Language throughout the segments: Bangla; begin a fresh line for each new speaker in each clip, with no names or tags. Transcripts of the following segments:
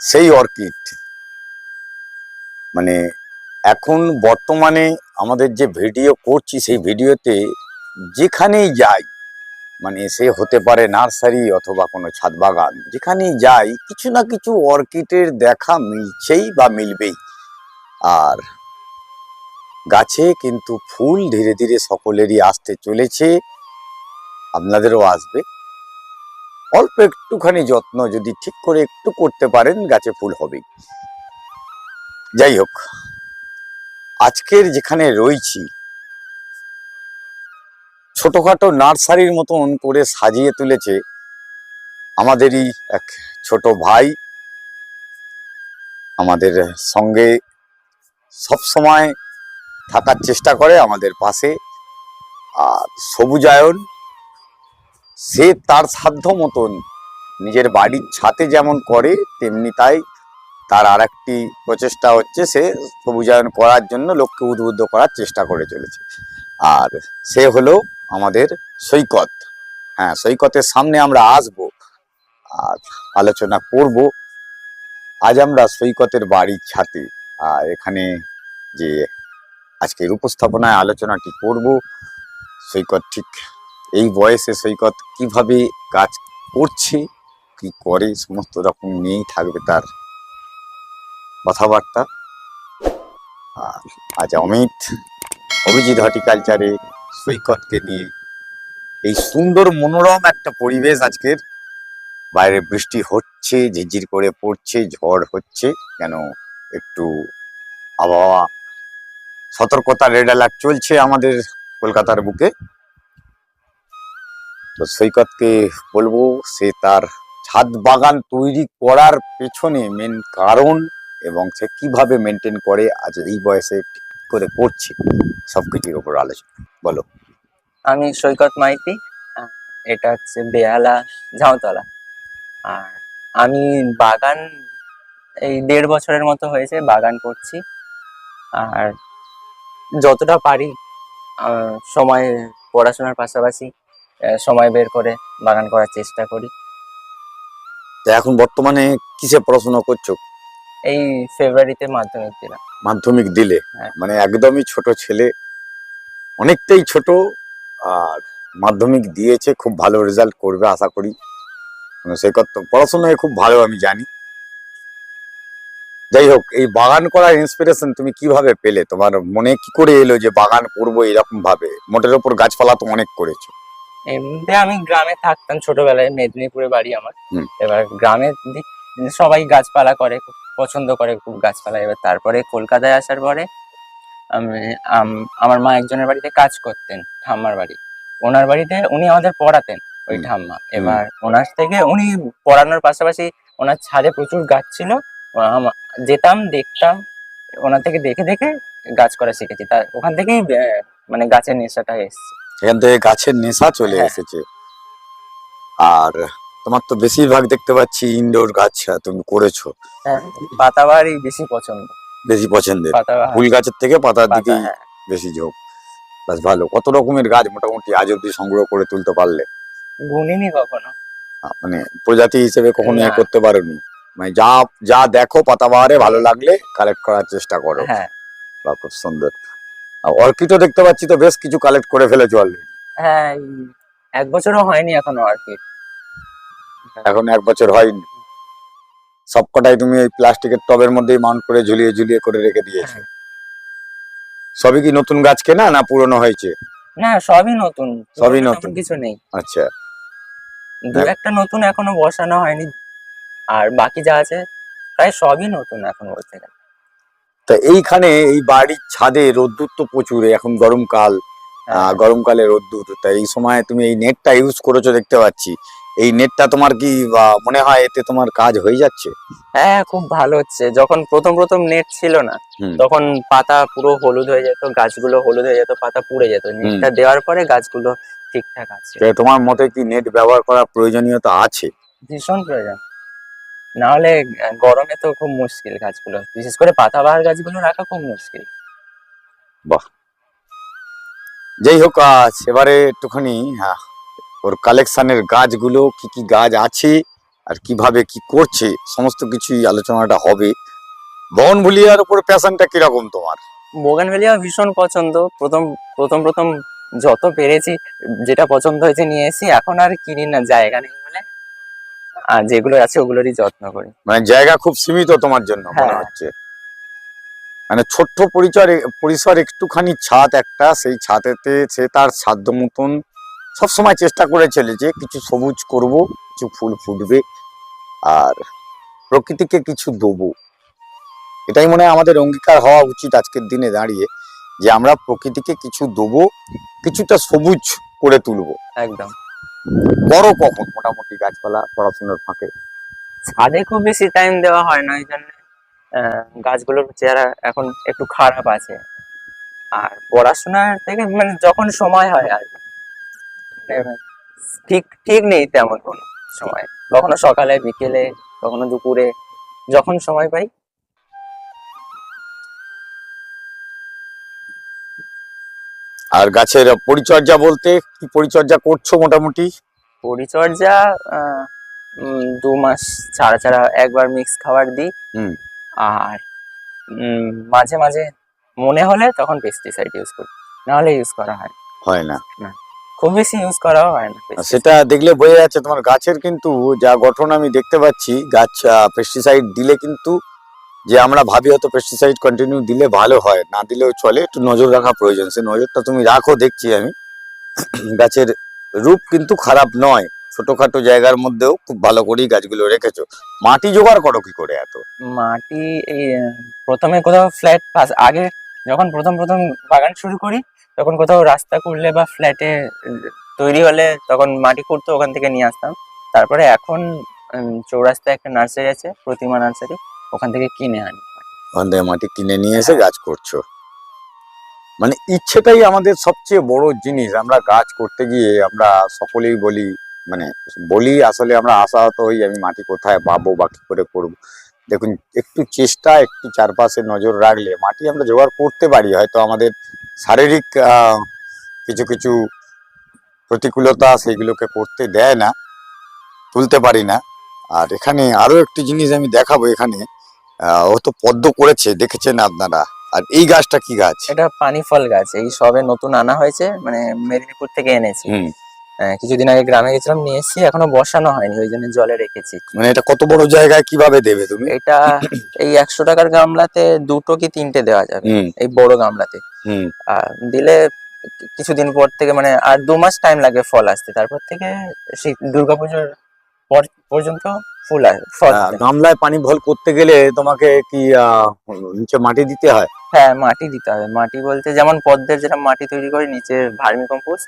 সেই অর্কিড মানে এখন বর্তমানে আমাদের যে ভিডিও করছি, সেই ভিডিওতে যেখানেই যাই মানে সে হতে পারে নার্সারি অথবা কোনো ছাদ বাগান, যেখানেই যাই, কিছু না কিছু অর্কিডের দেখা মিলছেই বা মিলবেই। আর গাছে কিন্তু ফুল ধীরে ধীরে সকলেরই আসতে চলেছে। আপনাদেরও আসবে। অল্প একটুখানি যত্ন যদি ঠিক করে একটু করতে পারেন, গাছে ফুল হবে। যাই হোক, আজকের যেখানে রয়েছি, ছোটখাটো নার্সারির মতন করে সাজিয়ে তুলেছে আমাদেরই এক ছোট ভাই। আমাদের সঙ্গে সব সময় থাকার চেষ্টা করে আমাদের পাশে। আর সবুজায়ন সে তার সাধ্য মতন নিজের বাড়ির ছাতে যেমন করে, তেমনি তাই তার আর একটি প্রচেষ্টা হচ্ছে সে সবুজায়ন করার জন্য লোককে উদ্বুদ্ধ করার চেষ্টা করে চলেছে। আর সে হলো আমাদের সৈকত। হ্যাঁ সৈকতের সামনে আমরা আসব আর আলোচনা করব। আজ আমরা সৈকতের বাড়ির ছাতে। আর এখানে যে আজকের উপস্থাপনায় আলোচনাটি করব। সৈকত ঠিক এই বয়সে সৈকত কীভাবে কাজ করছে, কি করে, সমস্ত রকম নিয়েই থাকবে তার কথাবার্তা। আর আজ অমিত, অভিজিৎ হর্টিকালচারে সৈকতকে নিয়ে এই সুন্দর মনোরম একটা পরিবেশ আজকের। বাইরে বৃষ্টি হচ্ছে, ঝিরঝির করে পড়ছে, ঝড় হচ্ছে কেন একটু আবহাওয়া সতর্কতা রেড অ্যালার্ট চলছে আমাদের কলকাতার বুকে। তো সৈকতকে বলব, সে তার ছাদ বাগান তৈরি করার পেছনে মেন কারণ এবং সে কীভাবে মেনটেন করে, আজ এই বয়সে ঠিক করে করছে, সবকিছুর উপর আলোচনা। বলো।
আমি সৈকত মাইতি এটা হচ্ছে বেহালা ঝাউতলা। আর আমি বাগান এই দেড় বছরের মতো হয়েছে বাগান করছি। আর যতটা পারি সময় পড়াশোনার পাশাপাশি সময় বের করে বাগান করার চেষ্টা করি।
তো এখন বর্তমানে কিসে পড়াশোনা করছ?
এই ফেব্রুয়ারিতে মাধ্যমিক দিলাম।
মাধ্যমিক দিলে?
হ্যাঁ।
মানে একদমই ছোট ছেলে অনেকটাই ছোট আর মাধ্যমিক দিয়েছে খুব ভালো রেজাল্ট করবে আশা করি। মানে সে কত পড়াশোনায় খুব ভালো আমি জানি। যাই হোক এই বাগান করার ইন্সপিরেশন তুমি কীভাবে পেলে? তোমার মনে কি করে এলো যে বাগান করব এরকম ভাবে? মোটের ওপর গাছপালা তো অনেক করেছ।
এমনিতে আমি গ্রামে থাকতাম ছোটবেলায় মেদিনীপুরে বাড়ি আমার। এবার গ্রামের দিক সবাই গাছপালা করে খুব পছন্দ করে খুব গাছপালা। এবার তারপরে কলকাতায় আসার পরে আমি আম- আমার মা একজনের বাড়িতে কাজ করতেন ঠাম্মার বাড়ি। ওনার বাড়িতে উনি আমাদের পড়াতেন ওই ঠাম্মা। এবার ওনার থেকে উনি পড়ানোর পাশাপাশি ওনার ছাদে প্রচুর গাছ ছিল। যেতাম দেখতাম ওনার থেকে দেখে দেখে গাছ করা শিখেছি। তার ওখান থেকেই মানে গাছের নেশাটা এসছে।
এখান থেকে গাছের নেশা চলে
হ্যাঁ।
এসেছে। আর তোমার তো বেশিরভাগ দেখতে পাচ্ছি ইনডোর গাছ তুমি করেছ।
হ্যাঁ পাতাবাহারই বেশি পছন্দ।
বেশি পছন্দের। ফুল গাছের থেকে পাতার
পাতা,
দিকেই
হ্যাঁ।
বেশি ঝোঁক। বেশ ভালো। কত রকমের গাছ মোটামুটি আজ অব্দি সংগ্রহ করে তুলতে পারলে?
গুনিনি কখনো।
মানে প্রজাতি হিসেবে কখনো এ করতে পারোনি? মানে যা যা দেখো পাতাবাহারে ভালো লাগলে কালেক্ট করার চেষ্টা করো।
হ্যাঁ।
বা খুব সুন্দর। অর্কিডও দেখতে পাচ্ছি তো বেশ কিছু কালেক্ট করে ফেলেছো অলরেডি
হ্যাঁ এক বছরও হয়নি এখনও আর কি
এখন এক বছর হয়নি। সবকটাই তুমি ওই প্লাস্টিকের টবের মধ্যেই মাউন্ট করে ঝুলিয়ে ঝুলিয়ে করে রেখে দিয়েছ।
হ্যাঁ।
সবই কি নতুন গাছ কেনা না পুরনো হয়েছে?
না সবই নতুন।
সবই নতুন।
কিছু নেই।
আচ্ছা।
দু। একটা নতুন এখনও বসানো হয়নি। আর বাকি যা আছে প্রায় সবই নতুন এখন বলতে গেলে
তা এইখানে এই বাড়ির ছাদে রোদ্দুর তো প্রচুর এখন গরমকাল
হ্যাঁ।
গরমকালে রোদ্দুর। তা এই সময় তুমি এই নেটটা ইউজ করেছ দেখতে পাচ্ছি। এই নেটটা তোমার কি মনে হয় এতে তোমার কাজ হয়ে যাচ্ছে?
হ্যাঁ খুব ভালো হচ্ছে। যখন প্রথম প্রথম নেট ছিল না তখন পাতা পুরো হলুদ হয়ে যেত গাছগুলো হলুদ হয়ে যেত পাতা পুড়ে যেত। নেটটা দেওয়ার পরে গাছগুলো ঠিকঠাক আছে।
তোমার মতে কি নেট ব্যবহার করার প্রয়োজনীয়তা আছে?
ভীষণ প্রয়োজন। না হলে গরমে তো খুব মুশকিল গাছগুলো। বিশেষ করে পাতাবাহার গাছগুলো রাখা খুব মুশকিল। বাহ।
যাই হোক আজ এবারে একটুখানি হ্যাঁ, ওর কালেকশনের গাছগুলো কি কি গাছ আছে আর কীভাবে কি করছে সমস্ত কিছুই আলোচনাটা হবে। বনভুলিয়ার উপরে প্যাশনটা কীরকম তোমার?
বোগানভেলিয়া ভীষণ পছন্দ। প্রথম প্রথম প্রথম যত পেরেছি যেটা পছন্দ হয়েছে নিয়ে এসেছি। এখন আর কিনি না জায়গা নেই বলে। আর যেগুলো আছে ওগুলোরই যত্ন করি।
মানে জায়গা খুব সীমিত তোমার জন্য মনে
হ্যাঁ।
হচ্ছে। মানে ছোট্ট পরিচয় পরিসর একটুখানি ছাদ একটা সেই ছাদেতে সে তার সাধ্য মতন সবসময় চেষ্টা করে চলেছে কিছু সবুজ করব কিছু ফুল ফুটবে আর প্রকৃতিকে কিছু দেবো। এটাই মনে হয় আমাদের অঙ্গীকার হওয়া উচিত আজকের দিনে দাঁড়িয়ে যে আমরা প্রকৃতিকে কিছু দেবো কিছুটা সবুজ করে তুলবো।
একদম।
বড় কখন? মোটামুটি গাছপালা পড়াশোনার ফাঁকে।
ছাদে খুব বেশি টাইম দেওয়া হয় না ওই জন্য গাছগুলোর চেহারা এখন একটু খারাপ আছে। আর পড়াশোনার থেকে মানে যখন সময় হয় আর ঠিক ঠিক নেই তেমন কোনো সময়। কখনো সকালে, বিকেলে, কখনো দুপুরে, যখন সময় পাই
আর গাছের পরিচর্যা বলতে কি পরিচর্যা করছ মোটামুটি?
পরিচর্যা দু মাস ছাড়া ছাড়া একবার মিক্স খাবার দিই। আর মাঝে মাঝে মনে হলে তখন পেস্টিসাইড ইউজ করি। নাহলে ইউজ করা হয়
হয় না।
খুব বেশি ইউজ করাও হয় না
সেটা দেখলে বোঝা যাচ্ছে তোমার গাছের কিন্তু যা গঠন আমি দেখতে পাচ্ছি গাছ পেস্টিসাইড দিলে কিন্তু যে আমরা ভাবি হয়তো পেস্টিসাইড কন্টিনিউ দিলে ভালো হয়, না দিলেও চলে, একটু নজর রাখা প্রয়োজন। সে নজরটা তুমি রাখো, দেখছি আমি। গাছের রূপ কিন্তু খারাপ নয়। ছোটখাটো জায়গার মধ্যেও খুব ভালো করেই গাছগুলো রেখেছো। মাটি জোগাড় করো কি করে এত?
মাটি প্রথমে কোথাও ফ্ল্যাট পাস আগে যখন প্রথম প্রথম বাগান শুরু করি, তখন কোথাও রাস্তা করলে বা ফ্ল্যাটে তৈরি হলে তখন মাটি খুঁড়তো, ওখান থেকে নিয়ে আসতাম। তারপরে এখন চৌরাস্তায় একটা নার্সারি আছে, প্রতিমা নার্সারি। ওখান থেকে কিনে আনি।
ওখান থেকে মাটি কিনে নিয়ে এসে গাছ করছ। মানে ইচ্ছেটাই আমাদের সবচেয়ে বড় জিনিস। আমরা গাছ করতে গিয়ে আমরা সকলেই বলি মানে বলি আসলে আমরা আশাহত হই আমি মাটি কোথায় পাবো বা কি করে করব। দেখুন, একটু চেষ্টা, একটু চারপাশে নজর রাখলে মাটি আমরা জোগাড় করতে পারি। হয়তো আমাদের শারীরিক কিছু কিছু প্রতিকূলতা সেগুলোকে করতে দেয় না, তুলতে পারি না। আর এখানে আরও একটি জিনিস আমি দেখাবো এখানে। ও তো পদ্ম করেছে দেখেছেন আপনারা? আর এই গাছটা কি গাছ?
এটা পানি ফল গাছ এই সবে নতুন আনা হয়েছে মানে মেদিনীপুর থেকে এনেছি।
হুম।
আহ, কিছুদিন আগে গ্রামে গেছিলাম নিয়ে এসেছি এখনও বসানো হয়নি ওই জন্য জলে রেখেছি।
মানে এটা কত বড় জায়গায় কীভাবে দেবে তুমি?
এটা এই একশো টাকার গামলাতে দুটো কি তিনটে দেওয়া যাবে এই বড় গামলাতে। দিলে কিছুদিন পর থেকে মানে আর দু মাস টাইম লাগে ফল আসতে তারপর থেকে সেই দুর্গাপুজোর পর পর্যন্ত ফুল আসে।
গামলায় পানি ভল করতে গেলে তোমাকে কি নিচে মাটি দিতে হয়?
হ্যাঁ মাটি দিতে হবে। মাটি বলতে যেমন পদ্মের যেটা মাটি তৈরি করে নিচে ভার্মি কম্পোস্ট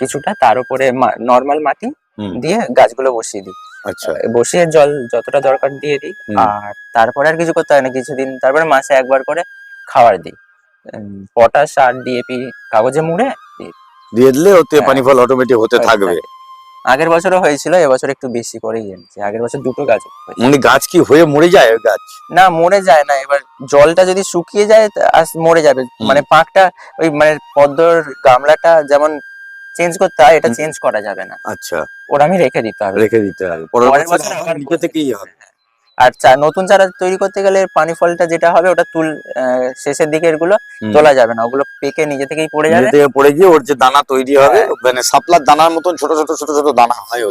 কিছুটা তার উপরে নর্মাল মাটি
হুম।
দিয়ে গাছগুলো বসিয়ে দিই।
আচ্ছা।
বসিয়ে জল যতটা দরকার দিয়ে দিই। আর তারপরে আর কিছু করতে হয় না কিছুদিন তারপরে মাসে একবার করে খাবার দিই। পটাশ আর ডিএপি কাগজে মুড়ে
দিয়ে দিলে ওতে
হ্যাঁ।
পানি ফল অটোমেটিক হতে থাকবে।
থাকে। আগের বছরও হয়েছিল এবছর একটু বেশি করেই এনেছি। আগের বছর দুটো গাছ হয়েছে।
মানে গাছ কি হয়ে মরে যায় ওই গাছ?
না মরে যায় না। এবার জলটা যদি শুকিয়ে যায় তা আস মরে যাবে।
হুম।
মানে পাকটা ওই মানে পদ্মর গামলাটা যেমন চেঞ্জ করতে হয় এটা
হুম।
চেঞ্জ করা যাবে না।
আচ্ছা।
ওটা আমি রেখে দিতে হবে।
রেখে দিতে হবে। পরের
পরের
বছর
বছর
আবার
আবার
নিচে থেকেই হবে।
আর চা- নতুন চারা তৈরি করতে গেলে পানি ফলটা যেটা হবে ওটা তুল শেষের দিকে
এগুলো
তোলা যাবে না। ওগুলো পেকে নিজে থেকেই পড়ে যাবে।
থেকে পড়ে গিয়ে ওর যে দানা তৈরি হবে
হ্যাঁ।
মানে সাপলার দানার মতন ছোট ছোট ছোট ছোট দানা হয়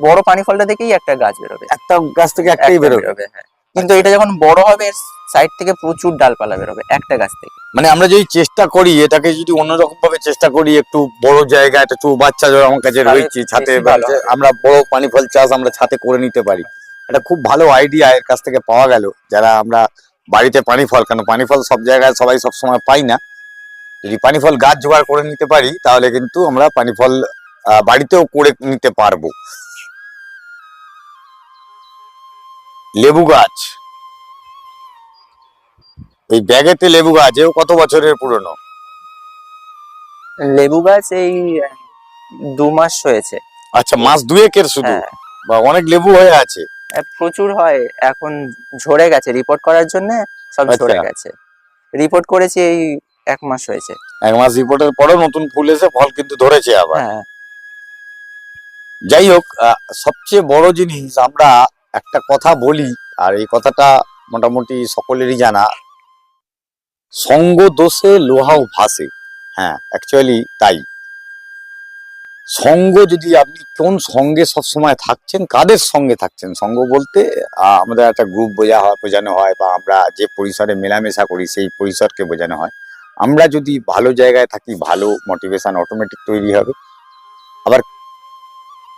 বড় পানি ফলটা দেখেই একটা গাছ বেরোবে।
একটা গাছ থেকে একটাই
একটা
বেরোবে।
হ্যাঁ। কিন্তু এটা যখন বড় হবে সাইড থেকে প্রচুর ডালপালা বেরোবে একটা গাছ থেকে।
মানে আমরা যদি চেষ্টা করি এটাকে যদি অন্যরকম ভাবে চেষ্টা করি একটু বড় জায়গা একটা চৌবাচ্চা ধরো আমার কাছে রয়েছে ছাতে। আমরা বড় পানি ফল চাষ আমরা ছাতে করে নিতে পারি। এটা খুব ভালো আইডিয়া এর কাছ থেকে পাওয়া গেল। যারা আমরা বাড়িতে পানি ফল কেন পানি ফল সব জায়গায় সবাই সব সময় পাই না। যদি পানি ফল গাছ জোগাড় করে নিতে পারি তাহলে কিন্তু আমরা পানি ফল বাড়িতেও করে নিতে পারব। লেবু গাছ। এই ব্যাগেতে লেবু গাছ এও কত বছরের পুরনো?
লেবু গাছ এই দু মাস হয়েছে।
আচ্ছা মাস দুয়েকের শুধু?
হ্যাঁ।
বা অনেক লেবু হয়ে আছে।
প্রচুর হয়। এখন ঝরে গেছে। রিপোর্ট করার জন্য সব ঝরে
আচ্ছা।
গেছে। রিপোর্ট করেছি এই এক মাস হয়েছে।
এক মাস রিপোর্টের পরেও নতুন ফুল এসে ফল কিন্তু ধরেছে আবার।
হ্যাঁ।
যাই হোক সবচেয়ে বড় জিনিস আমরা একটা কথা বলি আর এই কথাটা মোটামুটি সকলেরই জানা। সঙ্গ দোষে লোহাও ভাসে। হ্যাঁ অ্যাকচুয়ালি তাই। সঙ্গ যদি আপনি কোন সঙ্গে সবসময় থাকছেন, কাদের সঙ্গে থাকছেন? সঙ্গ বলতে আমাদের একটা গ্রুপ বোঝা হয়, বোঝানো হয়, বা আমরা যে পরিসরে মেলামেশা করি, সেই পরিসরকে বোঝানো হয়। আমরা যদি ভালো জায়গায় থাকি, ভালো মোটিভেশন অটোমেটিক তৈরি হবে। আবার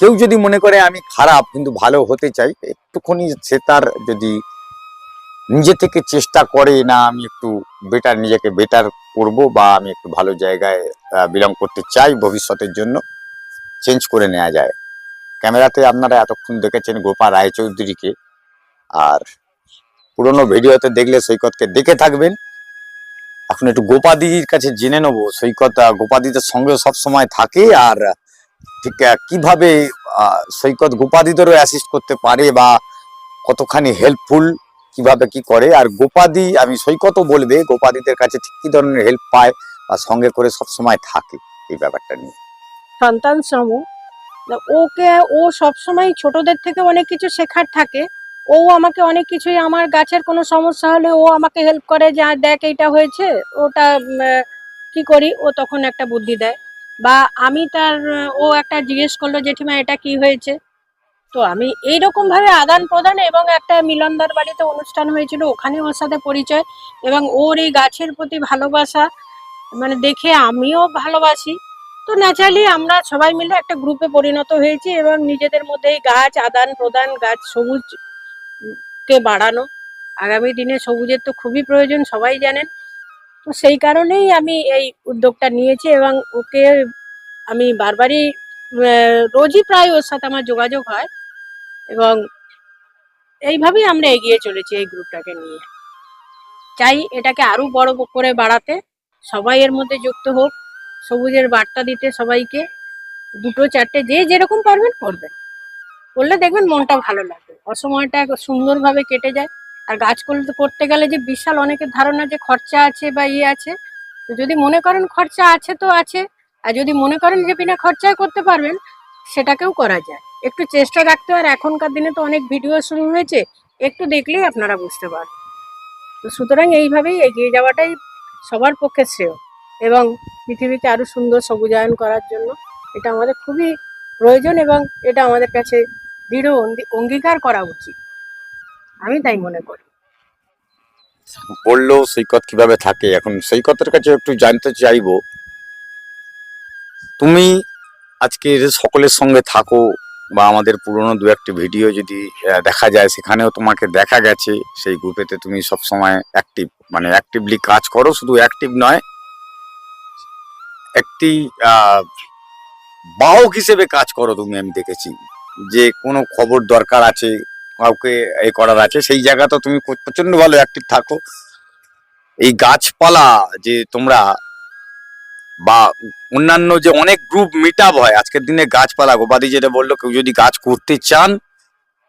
কেউ যদি মনে করে আমি খারাপ, কিন্তু ভালো হতে চাই, একটুখানি সে তার যদি নিজে থেকে চেষ্টা করে, না, আমি একটু বেটার নিজেকে বেটার করব, বা আমি একটু ভালো জায়গায় বিলং করতে চাই ভবিষ্যতের জন্য চেঞ্জ করে নেওয়া যায়। ক্যামেরাতে আপনারা এতক্ষণ দেখেছেন গোপা রায়চৌধুরীকে। আর পুরোনো ভিডিওতে দেখলে সৈকতকে দেখে থাকবেন। এখন একটু গোপাদির কাছে জেনে নেব। সৈকত গোপাদিদের সঙ্গে সব সময় থাকে আর ঠিক কীভাবে সৈকত গোপাদিদেরও অ্যাসিস্ট করতে পারে বা কতখানি হেল্পফুল কীভাবে কি করে। আর গোপাদি আমি সৈকতও বলবে গোপাদিদের কাছে ঠিক কি ধরনের হেল্প পায় বা সঙ্গে করে সব সময় থাকে এই ব্যাপারটা নিয়ে।
সন্তান সম ওকে ও সবসময় ছোটদের থেকে অনেক কিছু শেখার থাকে। ও আমাকে অনেক কিছুই আমার গাছের কোনো সমস্যা হলে ও আমাকে হেল্প করে যে "আহ, দেখ এইটা হয়েছে ওটা কি করি? ও তখন একটা বুদ্ধি দেয়। বা আমি তার ও একটা জিজ্ঞেস করল জেঠিমা এটা কি হয়েছে? তো আমি এইরকম ভাবে আদান প্রদান এবং একটা মিলনদার বাড়িতে অনুষ্ঠান হয়েছিল। ওখানে ওর সাথে পরিচয় এবং ওর এই গাছের প্রতি ভালোবাসা মানে দেখে আমিও ভালোবাসি। তো ন্যাচারালি আমরা সবাই মিলে একটা গ্রুপে পরিণত হয়েছি এবং নিজেদের মধ্যে গাছ আদান প্রদান, গাছ সবুজ কে বাড়ানো। আগামী দিনে সবুজের তো খুবই প্রয়োজন, সবাই জানেন। তো সেই কারণেই আমি এই উদ্যোগটা নিয়েছি এবং ওকে আমি বারবারই রোজই প্রায় ওর সাথে আমার যোগাযোগ হয় এবং এইভাবেই আমরা এগিয়ে চলেছি এই গ্রুপটাকে নিয়ে। চাই এটাকে আরও বড় করে বাড়াতে, সবাই এর মধ্যে যুক্ত হোক। সবুজের বার্তা দিতে সবাইকে, দুটো, চারটে, যে যেরকম পারবেন করবেন। করলে দেখবেন মনটা ভালো লাগবে অসময়টা সুন্দরভাবে কেটে যায়। আর গাছ করতে গেলে যে বিশাল অনেকের ধারণা যে খরচা আছে বা ইয়ে আছে, তো যদি মনে করেন খরচা আছে তো আছে, আর যদি মনে করেন যে বিনা খরচায় করতে পারবেন, সেটাকেও করা যায়। একটু চেষ্টা রাখতে আর এখনকার দিনে তো অনেক ভিডিও শুরু হয়েছে, একটু দেখলেই আপনারা বুঝতে পারবেন। তো সুতরাং এইভাবেই এগিয়ে যাওয়াটাই সবার পক্ষে শ্রেয়। এবং পৃথিবীকে আরও সুন্দর সবুজায়ন করার জন্য এটা আমাদের খুবই প্রয়োজন এবং এটা আমাদের কাছে দৃঢ় অঙ্গী- অঙ্গীকার করা উচিত। আমি তাই মনে করি।
বলল সৈকত কীভাবে থাকে? এখন সৈকতের কাছে একটু জানতে চাইব। তুমি আজকে সকলের সঙ্গে থাকো বা আমাদের পুরনো দু একটি ভিডিও যদি দেখা যায়, সেখানেও তোমাকে দেখা গেছে। সেই গ্রুপেতে তুমি সব সময় অ্যাক্টিভ মানে অ্যাক্টিভলি কাজ করো। শুধু অ্যাক্টিভ নয় একটি বাহক হিসেবে কাজ করো তুমি, আমি দেখেছি। যে কোনো খবর দরকার আছে, কাউকে এ করার আছে, সেই জায়গাতে তুমি প্রচণ্ড ভালো অ্যাক্টিভ থাকো। এই গাছপালা যে তোমরা বা অন্যান্য যে অনেক গ্রুপ মিট হয়, আজকের দিনে গাছপালা, গোপাদি যেটা বলল, কেউ যদি গাছ করতে চান,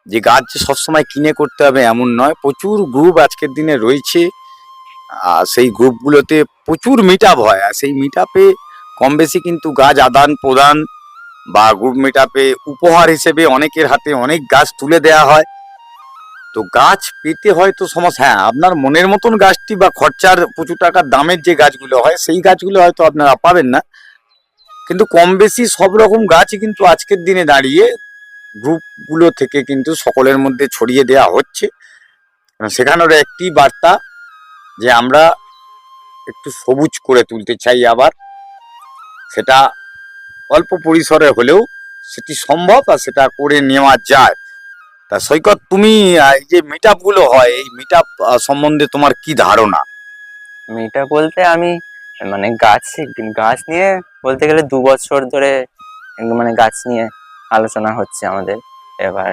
যে গাছ যে সবসময় কিনে করতে হবে এমন নয়, প্রচুর গ্রুপ আজকের দিনে রয়েছে। আর সেই গ্রুপগুলোতে প্রচুর মিট হয়, আর সেই মিট কম বেশি কিন্তু গাছ আদান প্রদান বা গ্রুপ মিট উপহার হিসেবে অনেকের হাতে অনেক গাছ তুলে দেয়া হয়। তো গাছ পেতে হয়তো সমস্যা হ্যাঁ আপনার মনের মতন গাছটি বা খরচার প্রচুর টাকার দামের যে গাছগুলো হয়, সেই গাছগুলো হয়তো আপনারা পাবেন না। কিন্তু কম বেশি সব রকম গাছই কিন্তু আজকের দিনে দাঁড়িয়ে গ্রুপগুলো থেকে কিন্তু সকলের মধ্যে ছড়িয়ে দেওয়া হচ্ছে। সেখানের একটি বার্তা যে আমরা একটু সবুজ করে তুলতে চাই আবার। সেটা অল্প পরিসরে হলেও সেটি সম্ভব আর সেটা করে নেওয়া যায়। তা সৈকত, তুমি এই যে মিট হয়, এই মিট সম্বন্ধে তোমার কি ধারণা?
মেয়েটা বলতে আমি মানে গাছ গাছ নিয়ে বলতে গেলে দু বছর ধরে মানে গাছ নিয়ে আলোচনা হচ্ছে আমাদের। এবার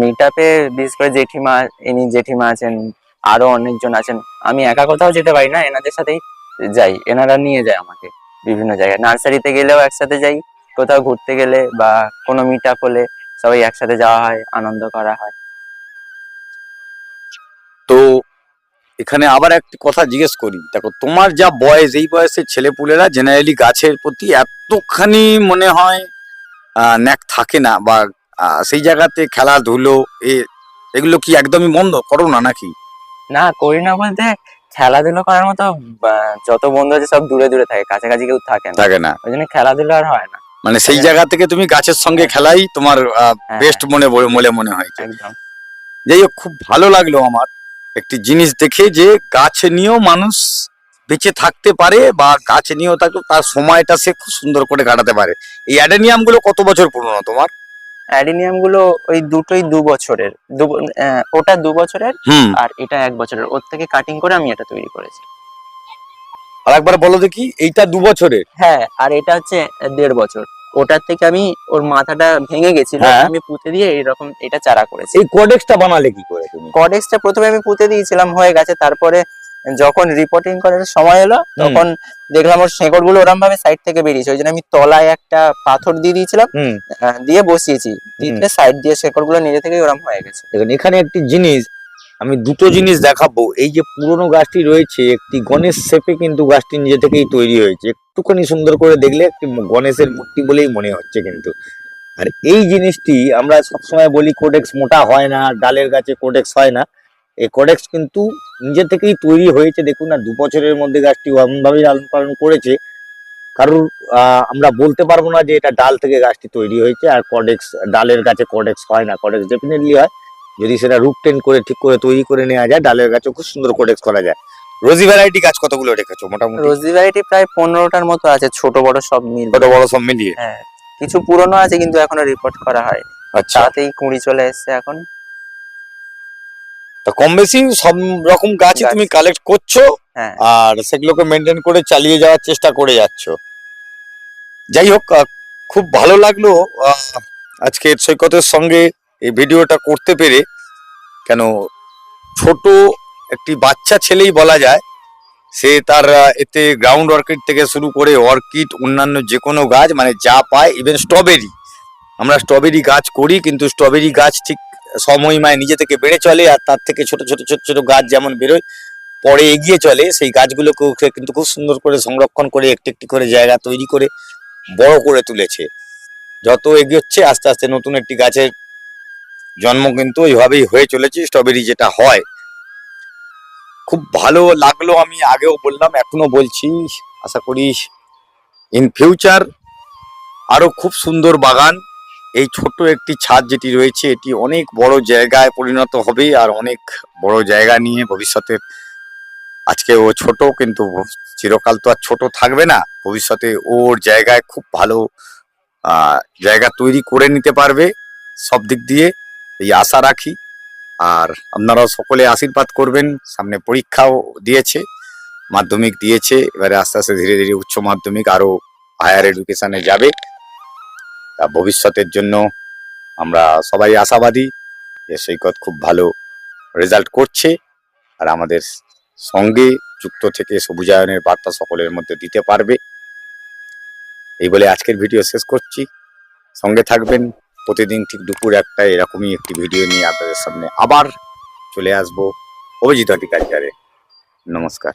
মিট আপে বিশেষ করে জেঠিমা, ইনি জেঠিমা আছেন, আরও অনেকজন আছেন। আমি একা কোথাও যেতে পারি না, এনাদের সাথেই যাই, এনারা নিয়ে যায় আমাকে। বিভিন্ন জায়গায়। নার্সারিতে গেলেও একসাথে যাই কোথাও ঘুরতে গেলে বা কোনো মিট আপ হলে সবাই একসাথে যাওয়া হয় আনন্দ করা হয়।
তো এখানে আবার একটি কথা জিজ্ঞেস করি। দেখো তোমার যা বয়স এই বয়সের ছেলেপুলেরা জেনারেলি গাছের প্রতি এতখানি মনে হয় আহ, ন্যাক থাকে না বা সেই জায়গাতে খেলাধুলো এ এগুলো কি একদমই বন্ধ? করো না নাকি?
না করি না বলতে খেলাধুলো করার মতো যত বন্ধু আছে সব দূরে দূরে থাকে কাছাকাছি কেউ থাকে না।
থাকে না।
ওই জন্য খেলাধুলো আর হয় না।
মানে সেই
হ্যাঁ।
জায়গা থেকে তুমি গাছের সঙ্গে খেলাই তোমার
হ্যাঁ,
বেস্ট মনে বলে- মনে হয়।
একদম।
যাই হোক খুব ভালো লাগল আমার একটি জিনিস দেখে যে গাছ নিয়েও মানুষ বেঁচে থাকতে পারে বা গাছ নিয়েও তাকে তার সময়টা সে খুব সুন্দর করে কাটাতে পারে। এই অ্যাডেনিয়ামগুলো কত বছর পুরনো তোমার?
অ্যাডিনিয়ামগুলো ওই দুটোই দু বছরের ওটা দু বছরের আর এটা এক বছরের। ওর থেকে কাটিং করে আমি এটা তৈরি করেছি।
আর একবার বলো দেখি এইটা দু বছরের?
হ্যাঁ আর এটা হচ্ছে দেড় বছর। ওটার থেকে আমি ওর মাথাটা ভেঙে গেছিল
হ্যাঁ।
আমি পুঁতে দিয়ে এইরকম এটা চারা করেছি।
এই কোডেক্সটা বানালে কি করে তুমি?
কডেক্সটা প্রথমে আমি পুঁতে দিয়েছিলাম হয়ে গেছে। তারপরে যখন রিপোর্টিং করার সময় এলো তখন দেখলাম ওর শেকড়গুলো ওরম ভাবে সাইড থেকে বেরিয়েছে। ওই জন্য আমি তলায় একটা পাথর দিয়ে দিয়েছিলাম। দিয়ে বসিয়েছি। দিয়ে সাইড দিয়ে শেকড়গুলো নিজে থেকেই ওরম হয়ে গেছে।
দেখুন এখানে একটি জিনিস আমি দুটো জিনিস দেখাবো। এই যে পুরনো গাছটি রয়েছে একটি গণেশ শেপে কিন্তু গাছটি নিজে থেকেই তৈরি হয়েছে। একটুখানি সুন্দর করে দেখলে একটি গণেশের মূর্তি বলেই মনে হচ্ছে কিন্তু। আর এই জিনিসটি আমরা সবসময় বলি কোডেক্স মোটা হয় না ডালের গাছে কোডেক্স হয় না। এই কোডেক্স কিন্তু নিজে থেকেই তৈরি হয়েছে। দেখুন না দু বছরের মধ্যে গাছটি এমনভাবেই লালন পালন করেছে। কারোর আহ, আমরা বলতে পারব না যে এটা ডাল থেকে গাছটি তৈরি হয়েছে। আর কডেক্স ডালের গাছে কডেক্স হয় না। কডেক্স ডেফিনেটলি হয়। যদি সেটা রুট টেন করে ঠিক করে তৈরি করে নেওয়া যায় ডালের গাছে খুব সুন্দর কোডেক্স করা যায়। রোজি ভ্যারাইটি গাছ কতগুলো রেখেছো? মোটামুটি।
রোজি ভ্যারাইটি প্রায় পনেরোটার মতো আছে। ছোট বড় সব মিলিয়ে।
ছোট বড় সব মিলিয়ে?
হ্যাঁ। কিছু পুরনো আছে কিন্তু এখনও রিপোর্ট করা হয়
আচ্ছা।
তাতেই কুড়ি চলে এসছে এখন।
তো কম বেশি সব রকম গাছই
গাছ।
তুমি কালেক্ট করছ
হ্যাঁ।
আর সেগুলোকে মেনটেন করে চালিয়ে যাওয়ার চেষ্টা করে যাচ্ছ। যাই হোক খুব ভালো লাগল আজকে সৈকতের সঙ্গে এই ভিডিওটা করতে পেরে। কেন ছোট একটি বাচ্চা ছেলেই বলা যায় সে তার এতে গ্রাউন্ড অর্কিড থেকে শুরু করে অর্কিড অন্যান্য যে কোনো গাছ মানে যা পায় ইভেন স্ট্রবেরি আমরা স্ট্রবেরি গাছ করি কিন্তু স্ট্রবেরি গাছ ঠিক সময়মায় নিজে থেকে বেড়ে চলে আর তার থেকে ছোট ছোট ছোট ছোট গাছ যেমন বেরোয়, পরে এগিয়ে চলে, সেই গাছগুলোকেও কিন্তু খুব সুন্দর করে সংরক্ষণ করে একটি একটি করে জায়গা তৈরি করে বড় করে তুলেছে। যত এগিয়েছে আস্তে আস্তে নতুন একটি গাছের জন্ম কিন্তু ওইভাবেই হয়ে চলেছে স্ট্রবেরি যেটা হয়। খুব ভালো লাগল আমি আগেও বললাম, এখনও বলছি, আশা করি ইন ফিউচার আরও খুব সুন্দর বাগান এই ছোট একটি ছাদ যেটি রয়েছে, এটি অনেক বড় জায়গায় পরিণত হবে আর অনেক বড় জায়গা নিয়ে ভবিষ্যতে আজকে ও ছোট কিন্তু চিরকাল তো আর ছোট থাকবে না। ভবিষ্যতে ওর জায়গায় খুব ভালো জায়গা তৈরি করে নিতে পারবে সব দিক দিয়ে, এই আশা রাখি। আর আপনারাও সকলে আশীর্বাদ করবেন। সামনে পরীক্ষাও দিয়েছে, মাধ্যমিক দিয়েছে, এবারে আস্তে আস্তে ধীরে ধীরে উচ্চ মাধ্যমিক আরও হায়ার এডুকেশনে যাবে। ভবিষ্যতের জন্য আমরা সবাই আশাবাদী যে সৈকত খুব ভালো রেজাল্ট করছে আর আমাদের সঙ্গে যুক্ত থেকে সবুজায়নের বার্তা সকলের মধ্যে দিতে পারবে। এই বলে আজকের ভিডিও শেষ করছি। সঙ্গে থাকবেন। প্রতিদিন ঠিক দুপুর একটা এরকমই একটি ভিডিও নিয়ে আপনাদের সামনে আবার চলে আসব অভিজিৎ অধিকারিকারে নমস্কার।